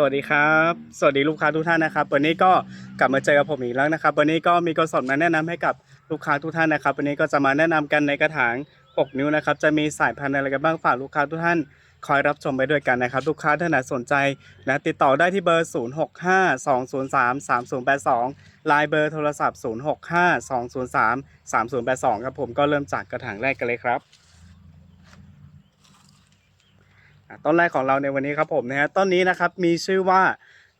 สวัสดีครับ สวัสดีลูกค้าทุกท่านนะครับ วันนี้ก็กลับมาเจอกับผมอีกแล้วนะครับ วันนี้ก็มีกระสอบมาแนะนำให้กับลูกค้าทุกท่านนะครับ วันนี้ก็จะมาแนะนำกันในกระถาง 6 นิ้วนะครับ จะมีสายพันธุ์อะไรกันบ้างฝากลูกค้าทุกท่านคอยรับชมไปด้วยกันนะครับ ลูกค้าท่านไหนสนใจนะติดต่อได้ที่เบอร์ 0652033082ลน์เบอร์โทรศัพท์ 0652033082 ครับผมก็เริ่มจากกระถางแรกกันเลยครับ อะ ต้นแรกของเราในวันนี้ครับผมนะฮะต้นนี้นะครับมีชื่อว่า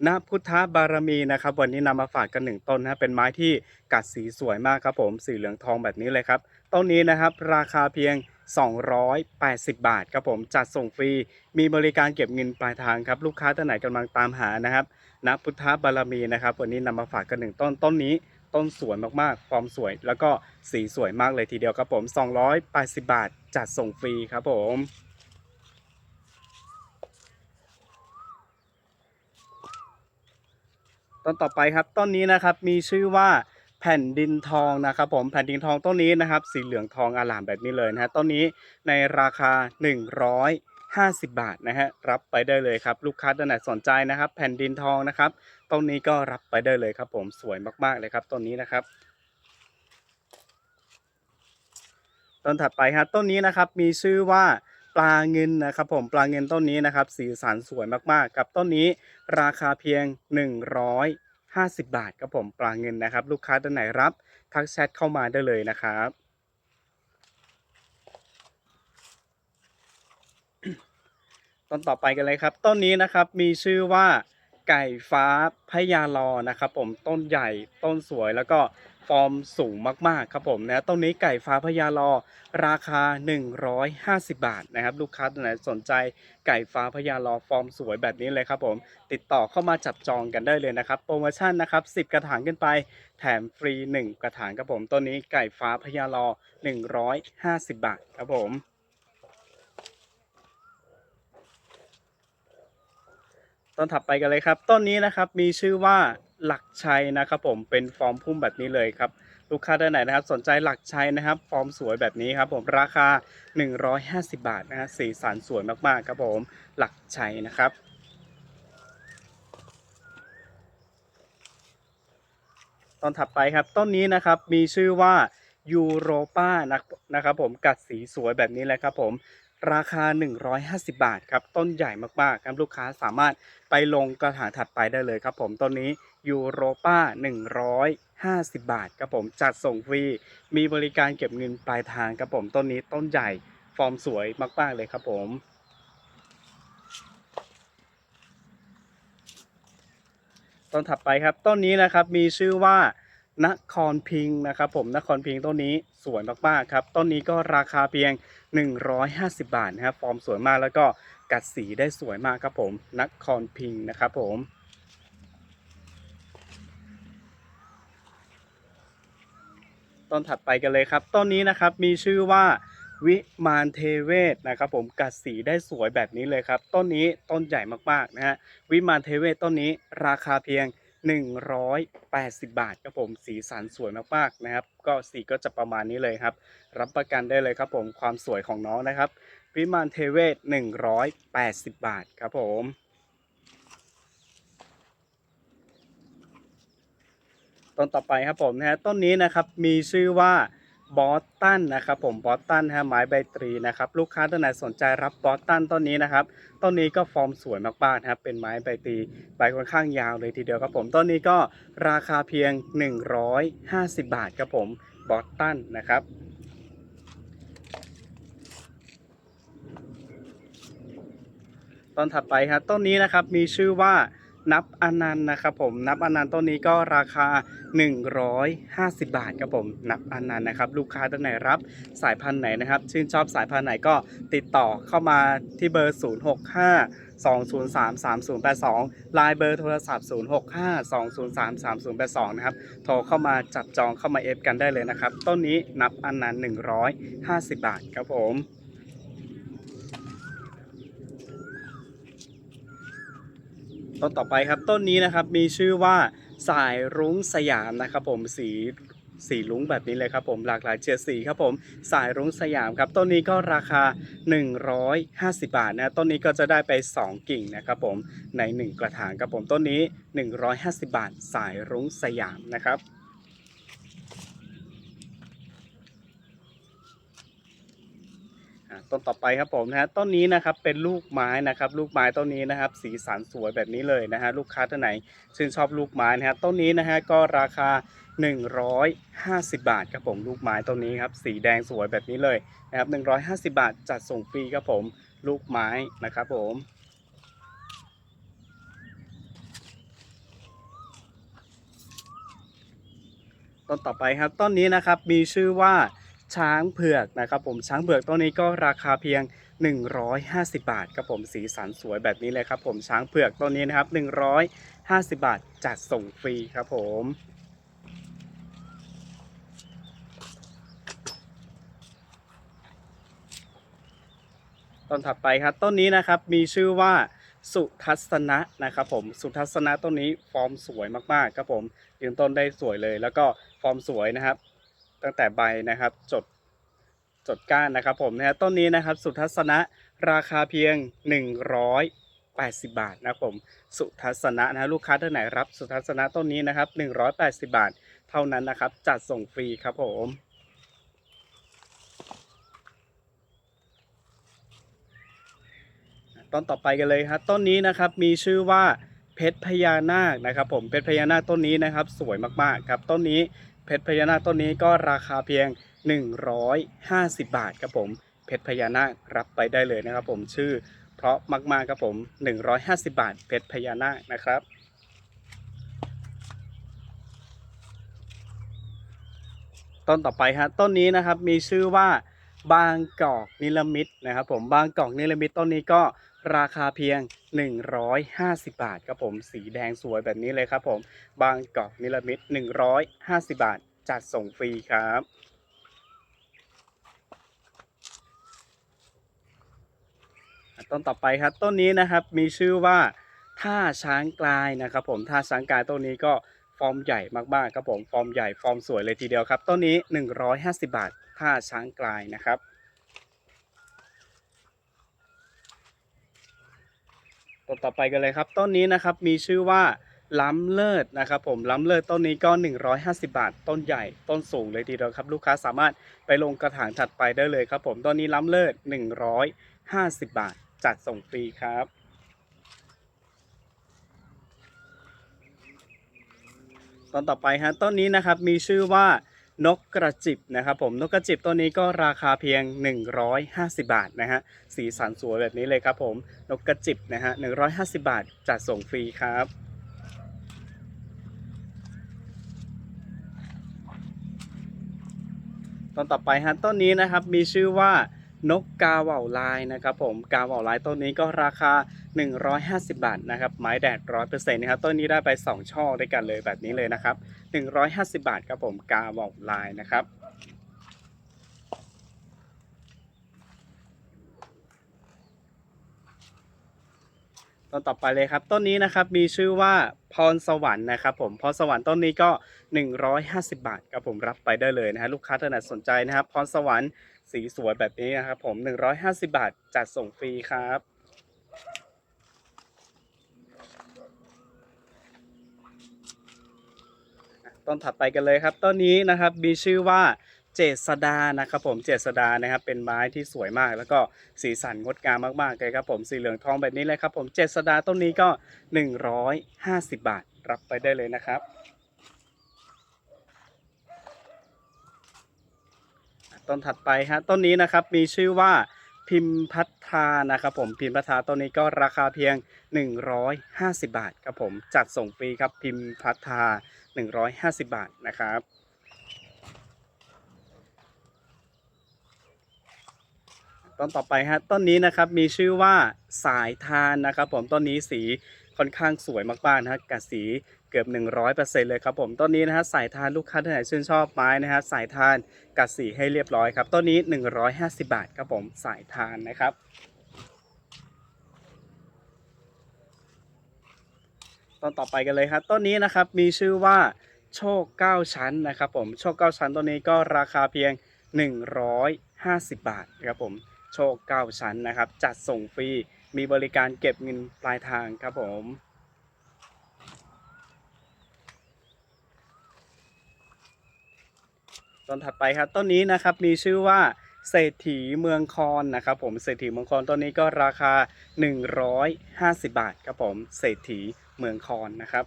ณพุทธบารมีนะครับ วันนี้นำมาฝากกันหนึ่งต้นนะฮะเป็นไม้ที่กัดสีสวยมากครับผมสีเหลืองทองแบบนี้เลยครับต้นนี้นะครับราคาเพียง 280 บาทครับผมจัดส่งฟรีมีบริการเก็บเงินปลายทางครับลูกค้าท่านไหนกำลังตามหานะครับณพุทธบารมีนะครับ วันนี้นำมาฝากกันหนึ่งต้นต้นนี้ต้นสวยมากๆ ความสวยแล้วก็สีสวยมากเลยทีเดียวครับผม 280 บาท จัดส่งฟรีครับผม ต้นต่อไปครับต้นนี้นะครับมีชื่อว่าแผ่นดินทองนะครับผมแผ่นดินทองต้นนี้นะครับ สีเหลืองทองอลามแบบนี้เลยนะฮะต้นนี้ในราคา 150 บาทนะฮะรับไปได้เลยครับ ลูกค้าท่านไหนสนใจนะครับ แผ่นดินทองนะครับต้นนี้ก็รับไปได้เลยครับผมสวยมากๆเลยครับต้นนี้นะครับต้นถัดไปครับต้นนี้นะครับมีชื่อว่า ลาเงินนะครับผมปลาเงินต้นนี้นะครับสีสันสวยมากๆ กับต้นนี้ราคาเพียง 150 บาทครับผมปลาเงินนะครับ ลูกค้าท่านไหนรับทักแชทเข้ามาได้เลยนะครับต้นต่อไปกันเลยครับ ต้นนี้นะครับมีชื่อว่าไก่ฟ้าพญาลอนะครับ ผมต้นใหญ่ต้นสวยแล้วก็ ฟอร์มสูงมากๆครับผมนะต้นนี้ไก่ฟ้าพญาลอราคา 150 บาทนะครับ ลูกค้าท่านไหนสนใจไก่ฟ้าพญาลอฟอร์มสวยแบบนี้เลยครับผม ติดต่อเข้ามาจับจองกันได้เลยนะครับ โปรโมชั่นนะครับ 10 กระถางขึ้นไป แถมฟรี 1 กระถางครับผมต้นนี้ไก่ฟ้าพญาลอ 150 บาทครับผมต้นถัดไปกันเลยครับ ต้นนี้นะครับมีชื่อว่า หลักชัยนะครับผมเป็นฟอร์มพุ่มแบบนี้เลยครับลูกค้าท่านไหนนะครับ สนใจหลักชัยนะครับ ฟอร์มสวยแบบนี้ครับผมราคา 150 บาทนะฮะสีสันสวยมากๆครับผมหลักชัยนะครับต้นถัดไปครับต้นนี้นะครับมีชื่อว่ายูโรปานะนะครับผมกัดสีสวยแบบนี้เลยครับผมราคา 150 บาทครับต้นใหญ่มากๆครับลูกค้าสามารถไปลงกระถางถัดไปได้เลยครับผมต้นนี้ ยูโรปา150 บาทครับผมจัดส่งฟรี มีบริการเก็บเงินปลายทางครับผมต้นนี้ต้นใหญ่ฟอร์มสวยมาก ๆ เลยครับผมต้นถัดไปครับต้นนี้นะครับมีชื่อว่านครพิงนะครับผมนครพิงต้นนี้สวยมากๆครับต้นนี้ก็ราคาเพียง 150 บาทนะครับฟอร์มสวยมากแล้วก็กัดสีได้สวยมากครับผมนครพิงนะครับผม ต้นถัดไปกันเลยครับ ต้นนี้นะครับมีชื่อว่าวิมานเทเวศนะครับผมกัดสีได้สวยแบบนี้เลยครับ ต้นนี้ต้นใหญ่มากๆนะฮะวิมานเทเวศต้นนี้ราคาเพียง 180 บาทครับผมสีสันสวยมากๆนะครับ ก็สีก็จะประมาณนี้เลยครับ รับประกันได้เลยครับผมความสวยของน้องนะครับ วิมานเทเวศ 180 บาทครับผม ต้นต่อไปครับผมนะฮะต้นนี้นะครับมีชื่อว่าบอสตันนะครับผมบอสตันฮะไม้ใบตรีนะครับลูกค้าท่านไหนสนใจรับบอสตันต้นนี้นะครับต้นนี้ก็ฟอร์มสวยมากๆนะครับเป็นไม้ใบตรีใบค่อนข้างยาวเลยทีเดียวครับผมต้นนี้ก็ราคาเพียง 150 บาทครับผมบอสตันนะครับต้นถัดไปครับต้นนี้นะครับมีชื่อว่า นับอนันต์นะครับผมนับอนันต์ต้นนี้ก็ราคา 150 บาทครับผมนับอนันต์นะครับลูกค้าท่านไหนรับสายพันธุ์ไหนนะครับ ชื่นชอบสายพันธุ์ไหนก็ติดต่อเข้ามาที่เบอร์ 065 203 3082ไลน์เบอร์โทรศัพท์ 065 203 3082 นะครับ โทรเข้ามาจับจองเข้ามาเอฟกันได้เลยนะครับ ต้นนี้นับอนันต์150 บาทครับผม ต้นต่อไปครับต้นนี้นะครับมีชื่อว่าสายรุ้งสยามนะครับผมสีสีลุ้งแบบนี้เลยครับผมหลากหลายเฉดสีครับผมสายรุ้งสยามครับต้นนี้ก็ราคา 150 บาทนะต้นนี้ก็จะได้ไป 2 กิ่งนะครับผมใน 1 กระถางครับผมต้นนี้ 150 บาท สายรุ้งสยามนะครับ อ่า ต้นต่อไปครับผมนะฮะต้นนี้นะครับเป็นลูกไม้นะครับ ลูกไม้ต้นนี้นะครับ สีสันสวยแบบนี้เลยนะฮะลูกค้าท่านไหนชื่นชอบลูกไม้นะฮะต้นนี้นะฮะก็ราคา 150 บาทครับผมลูกไม้ต้นนี้ครับสีแดงสวยแบบนี้เลยนะครับ150 บาทจัดส่งฟรีครับผมลูกไม้นะครับผมต้นต่อไปครับต้นนี้นะครับมีชื่อว่า ช้างเผือกนะครับผมช้างเผือกต้นนี้ก็ราคาเพียง 150 บาทครับผมสีสันสวยแบบนี้เลยครับผมช้างเผือกต้นนี้นะครับ 150 บาทจัดส่งฟรีครับผมต้นถัดไปครับต้นนี้นะครับมีชื่อว่าสุทัศนะนะครับผมสุทัศนะต้นนี้ฟอร์มสวยมากๆครับผมยืนต้นได้สวยเลย แล้วก็ฟอร์มสวยนะครับ ตั้งแต่ใบนะครับจดจดก้านนะครับผมนะต้นนี้นะครับสุทัศนะราคาเพียง 180 บาทนะครับผมสุทัศนะนะฮะลูกค้าท่านไหนรับสุทัศนะต้นนี้นะครับ 180 บาท เท่านั้นนะครับ จัดส่งฟรีครับผมต้นต่อไปกันเลยครับต้นนี้นะครับมีชื่อว่าเพชรพญานาคนะครับผมเพชรพญานาคต้นนี้นะครับ สวยมากๆครับต้นนี้ เพชรพญานาคต้นนี้ก็ราคาเพียง 150 บาทครับผม เพชรพญานาครับไปได้เลยนะครับผมชื่อ เพราะมากๆครับผม 150 บาท เพชรพญานาคนะครับต้นต่อไปฮะต้นนี้นะครับมีชื่อว่าบางกอกนิลมิตนะครับผมบางกอกนิลมิตต้นนี้ก็ ราคาเพียง 150 บาทครับผม สีแดงสวยแบบนี้เลยครับผม บางกอกนิลมิต150 บาท จัดส่งฟรีครับต้นต่อไปครับต้นนี้นะครับมีชื่อว่าท่าช้างกลายนะครับผมท่าช้างกลายต้นนี้ก็ฟอร์มใหญ่มากๆครับผมฟอร์มใหญ่ฟอร์มสวยเลยทีเดียวครับต้นนี้ 150 บาทท่าช้างกลายนะครับ ต้นต่อไปกันเลยครับ ต้นนี้นะครับมีชื่อว่าล้ำเลิศนะครับผมล้ำเลิศต้นนี้ก็ 150 บาท ต้นใหญ่ต้นสูงเลยทีเดียวครับ ลูกค้าสามารถไปลงกระถางถัดไปได้เลยครับผมต้นนี้ล้ำเลิศ 150 บาท จัดส่งฟรีครับ ต้นต่อไปฮะต้นนี้นะครับมีชื่อว่า นกกระจิบนะครับผมนกกระจิบต้นนี้ก็ราคาเพียง 150 บาทนะฮะสีสันสวยแบบนี้เลยครับผมนกกระจิบนะฮะ150 บาทจัดส่งฟรีครับต้นต่อไปฮะต้นนี้นะครับมีชื่อว่า นกกาเหว่าลายนะครับผมกาเหว่าลายต้นนี้ก็ราคา 150 บาทนะครับไม้แดดร้อยเปอร์เซ็นต์นะครับต้นนี้ได้ไป 2 ช่อด้วยกันเลยแบบนี้เลยนะครับ 150 บาทครับผมกาเหว่าลายนะครับ ต้นต่อไปเลยครับ ต้นนี้นะครับมีชื่อว่าพรสวรรค์นะครับผมพรสวรรค์ต้นนี้ก็ 150 บาทครับผมรับไปได้เลยนะฮะลูกค้าท่านไหนสนใจนะครับพรสวรรค์สีสวยแบบนี้นะครับผม 150 บาทจัดส่งฟรีครับต้นถัดไปกันเลยครับต้นนี้นะครับมีชื่อว่า เจษดานะครับผมเจษดานะครับเป็นไม้ที่สวยมาก แล้วก็สีสันงดงามมากๆเลยครับผมสีเหลืองทองแบบนี้เลยครับผมเจษดาต้นนี้ก็ 150 บาทรับไปได้เลยนะครับต้นถัดไปฮะต้นนี้นะครับมีชื่อว่าพิมพัทานะครับผมพิมพัทาต้นนี้ก็ราคาเพียง 150 บาทครับผมจัดส่งฟรีครับพิมพัทรา150 บาทนะครับ ต้นต่อไปฮะต้นนี้นะครับมีชื่อว่าสายทานนะครับ ผมต้นนี้สีค่อนข้างสวยมากๆนะฮะกับสีเกือบ 100%เลยครับผมต้นนี้นะฮะสายทานลูกค้าท่านไหนชื่นชอบไม้นะฮะสายทานกัดสีให้เรียบร้อยครับต้นนี้ 150 บาทครับผมสายทานนะครับต้นต่อไปกันเลยครับต้นนี้นะครับมีชื่อว่าโชค 9 ชั้นนะครับผมโชค 9 ชั้นตัวนี้ก็ราคาเพียง 150 บาทครับผม โชค9ชั้นนะครับ จัดส่งฟรีมีบริการเก็บเงินปลายทางครับผมต้นถัดไปครับต้นนี้นะครับมีชื่อว่าเศรษฐีเมืองคอนนะครับผมเศรษฐีเมืองคอนต้นนี้ก็ราคา 150 บาทครับผมเศรษฐีเมืองคอนนะครับ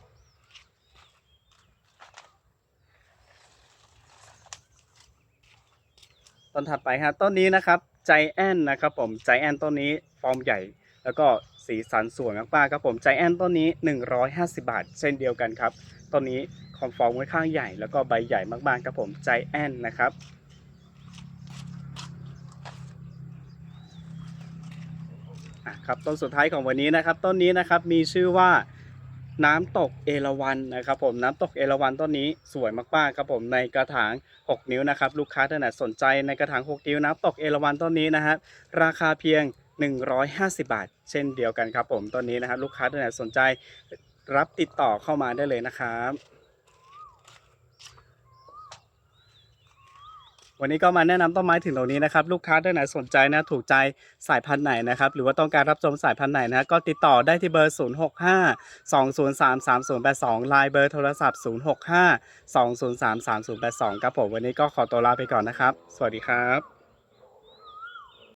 ต้นถัดไปฮะต้นนี้นะครับ ใจแอนนะครับผมใจแอนต้นนี้ฟอร์มใหญ่ แล้วก็สีสันสวยมากๆครับผมใจแอนต้นนี้ 150 บาท เช่นเดียวกันครับต้นนี้คอมฟอร์มค่อนข้างใหญ่ แล้วก็ใบใหญ่มากๆครับผมใจแอนนะครับอะครับต้นสุดท้ายของวันนี้นะครับต้นนี้นะครับมีชื่อว่า น้ำตกเอราวันนะครับผมน้ำตกเอราวันต้นนี้สวยมากๆครับผมในกระถาง 6 นิ้วนะครับลูกค้าท่านไหนสนใจในกระถาง 6 นิ้วน้ำตกเอราวันต้นนี้นะครับราคาเพียง 150 บาท เช่นเดียวกันครับผมต้นนี้นะครับลูกค้าท่านไหนสนใจรับติดต่อเข้ามาได้เลยนะครับ วันนี้ก็มาแนะนำต้นไม้ถึงตรงนี้นะครับลูกค้าท่านไหนสนใจนะถูกใจสายพันธุ์ไหนนะครับหรือว่าต้องการรับชมสายพันธุ์ไหนนะก็ติดต่อได้ที่เบอร์ 065 203 3082ลายเบอร์โทรศัพท์ 065 203 3082 ครับผมวันนี้ก็ขอตัวลาไปก่อนนะครับ สวัสดีครับ